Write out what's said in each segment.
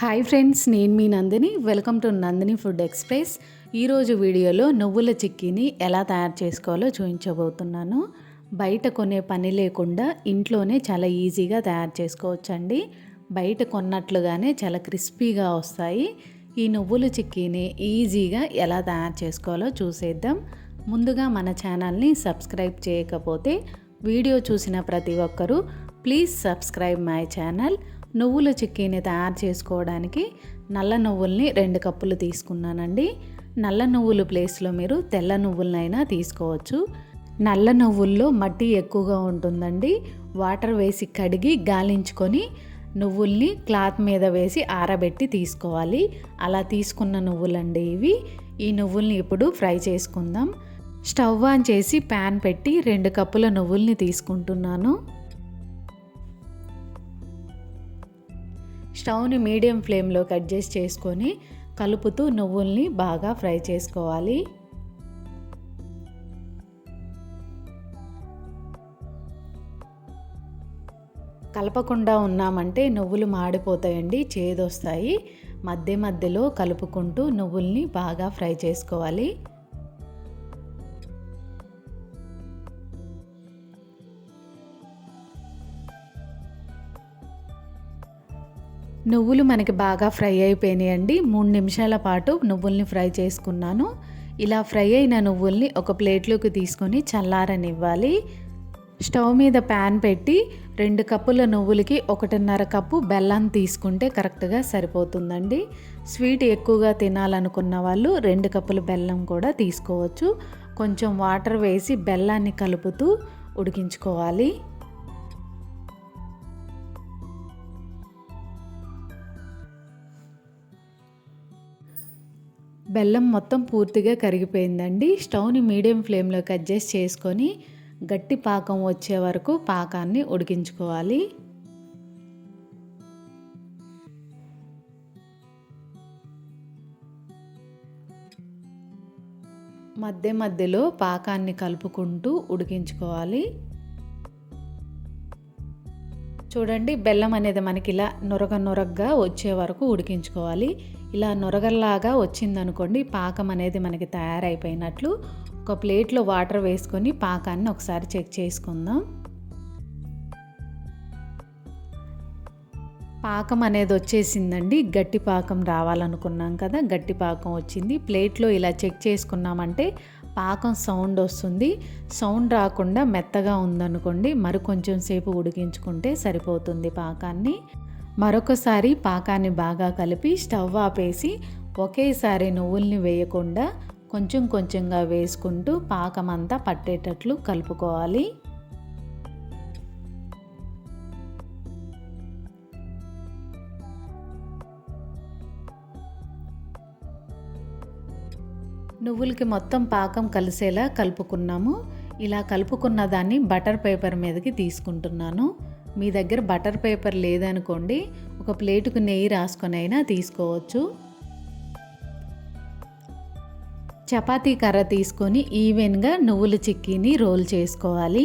Hi friends నేను మీ Nandini. Welcome to Nandini food express ఈరోజు వీడియోలో నువ్వుల చిక్కీని ఎలా తయారు చేసుకోవాలో చూపించబోతున్నాను. బయట కొనే పని లేకుండా ఇంట్లోనే చాలా ఈజీగా తయారు చేసుకోవచ్చండి. బయట కొన్నట్లుగానే చాలా క్రిస్పీగా వస్తాయి. ఈ నువ్వుల చిక్కీని ఈజీగా ఎలా తయారు చేసుకోవాలో చూసేద్దాం. ముందుగా మన ఛానల్ని సబ్స్క్రైబ్ చేయకపోతే వీడియో చూసిన ప్రతి ఒక్కరూ ప్లీజ్ సబ్స్క్రైబ్ మై ఛానల్. నువ్వుల చిక్కీని తయారు చేసుకోవడానికి నల్ల నువ్వుల్ని రెండు కప్పులు తీసుకున్నానండి. నల్ల నువ్వులు ప్లేస్లో మీరు తెల్ల నువ్వులనైనా తీసుకోవచ్చు. నల్ల నువ్వుల్లో మట్టి ఎక్కువగా ఉంటుందండి. వాటర్ వేసి కడిగి గాలించుకొని నువ్వుల్ని క్లాత్ మీద వేసి ఆరబెట్టి తీసుకోవాలి. అలా తీసుకున్న నువ్వులండి ఇవి. ఈ నువ్వుల్ని ఇప్పుడు ఫ్రై చేసుకుందాం. స్టవ్ ఆన్ చేసి ప్యాన్ పెట్టి రెండు కప్పుల నువ్వుల్ని తీసుకుంటున్నాను. స్టవ్ని మీడియం ఫ్లేమ్లోకి అడ్జస్ట్ చేసుకొని కలుపుతూ నువ్వుల్ని బాగా ఫ్రై చేసుకోవాలి. కలపకుండా ఉన్నామంటే నువ్వులు మాడిపోతాయండి చేదొస్తాయి. మధ్య మధ్యలో కలుపుకుంటూ నువ్వుల్ని బాగా ఫ్రై చేసుకోవాలి. నువ్వులు మనకి బాగా ఫ్రై అయిపోయినాయండి. మూడు నిమిషాల పాటు నువ్వుల్ని ఫ్రై చేసుకున్నాను. ఇలా ఫ్రై అయిన నువ్వుల్ని ఒక ప్లేట్లోకి తీసుకొని చల్లారనివ్వాలి. స్టవ్ మీద ప్యాన్ పెట్టి రెండు కప్పుల నువ్వులకి ఒకటిన్నర కప్పు బెల్లం తీసుకుంటే కరెక్ట్గా సరిపోతుందండి. స్వీట్ ఎక్కువగా తినాలనుకున్న వాళ్ళు రెండు కప్పుల బెల్లం కూడా తీసుకోవచ్చు. కొంచెం వాటర్ వేసి బెల్లాన్ని కలుపుతూ ఉడికించుకోవాలి. బెల్లం మొత్తం పూర్తిగా కరిగిపోయిందండి. స్టవ్ని మీడియం ఫ్లేమ్లోకి అడ్జస్ట్ చేసుకొని గట్టి పాకం వచ్చే వరకు పాకాన్ని ఉడికించుకోవాలి. మధ్య మధ్యలో పాకాన్ని కలుపుకుంటూ ఉడికించుకోవాలి. చూడండి బెల్లం అనేది మనకి ఇలా నొరగ నొరగ్గా వచ్చే వరకు ఉడికించుకోవాలి. ఇలా నొరగల్లాగా వచ్చిందనుకోండి పాకం అనేది మనకి తయారైపోయినట్లు ఒక ప్లేట్లో వాటర్ వేసుకొని పాకాన్ని ఒకసారి చెక్ చేసుకుందాం. పాకం అనేది వచ్చేసిందండి గట్టి పాకం రావాలనుకున్నాం కదా గట్టి పాకం వచ్చింది. ప్లేట్లో ఇలా చెక్ చేసుకున్నామంటే పాకం సౌండ్ వస్తుంది. సౌండ్ రాకుండా మెత్తగా ఉందనుకోండి మరి కొంచెం సేపు ఉడికించుకుంటే సరిపోతుంది పాకాన్ని. మరొకసారి పాకాన్ని బాగా కలిపి స్టవ్ ఆపేసి ఒకేసారి నువ్వుల్ని వేయకుండా కొంచెం కొంచెంగా వేసుకుంటూ పాకం అంతా పట్టేటట్లు కలుపుకోవాలి. నువ్వులకి మొత్తం పాకం కలిసేలా కలుపుకున్నాము. ఇలా కలుపుకున్న దాన్ని బటర్ పేపర్ మీదకి తీసుకుంటున్నాను. మీ దగ్గర బటర్ పేపర్ లేదనుకోండి ఒక ప్లేటుకు నెయ్యి రాసుకొని అయినా తీసుకోవచ్చు. చపాతీ కర్ర తీసుకొని ఈవెన్గా నువ్వుల చిక్కీని రోల్ చేసుకోవాలి.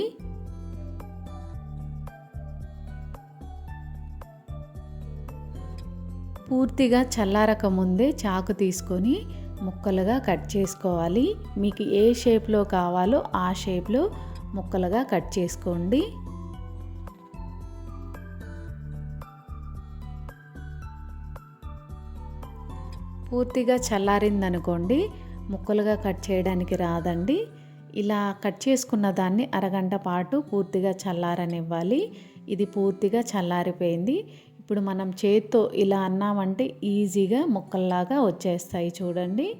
పూర్తిగా చల్లారక ముందే చాకు తీసుకొని ముక్కలుగా కట్ చేసుకోవాలి. మీకు ఏ షేప్లో కావాలో ఆ షేప్లో ముక్కలుగా కట్ చేసుకోండి. పూర్తిగా చల్లారిందనుకోండి ముక్కలుగా కట్ చేయడానికి రాదండి. ఇలా కట్ చేసుకున్న దాన్ని అరగంట పాటు పూర్తిగా చల్లారనివ్వాలి. ఇది పూర్తిగా చల్లారిపోయింది. ఇప్పుడు మనం చేత్తో ఇలా అన్నామంటే ఈజీగా ముక్కల్లాగా వచ్చేస్తాయి చూడండి.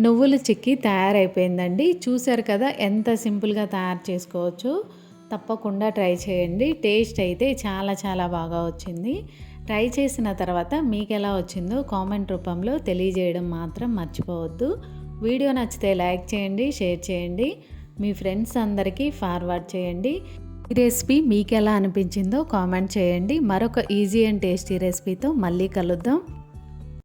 నువ్వుల చిక్కి తయారైపోయిందండి. చూశారు కదా ఎంత సింపుల్గా తయారు చేసుకోవచ్చు. తప్పకుండా ట్రై చేయండి. టేస్ట్ అయితే చాలా చాలా బాగా వచ్చింది. ట్రై చేసిన తర్వాత మీకు ఎలా వచ్చిందో కామెంట్ రూపంలో తెలియజేయడం మాత్రం మర్చిపోవద్దు. వీడియో నచ్చితే లైక్ చేయండి షేర్ చేయండి. మీ ఫ్రెండ్స్ అందరికీ ఫార్వర్డ్ చేయండి. ఈ రెసిపీ మీకు ఎలా అనిపించిందో కామెంట్ చేయండి. మరొక ఈజీ అండ్ టేస్టీ రెసిపీతో మళ్ళీ కలుద్దాం.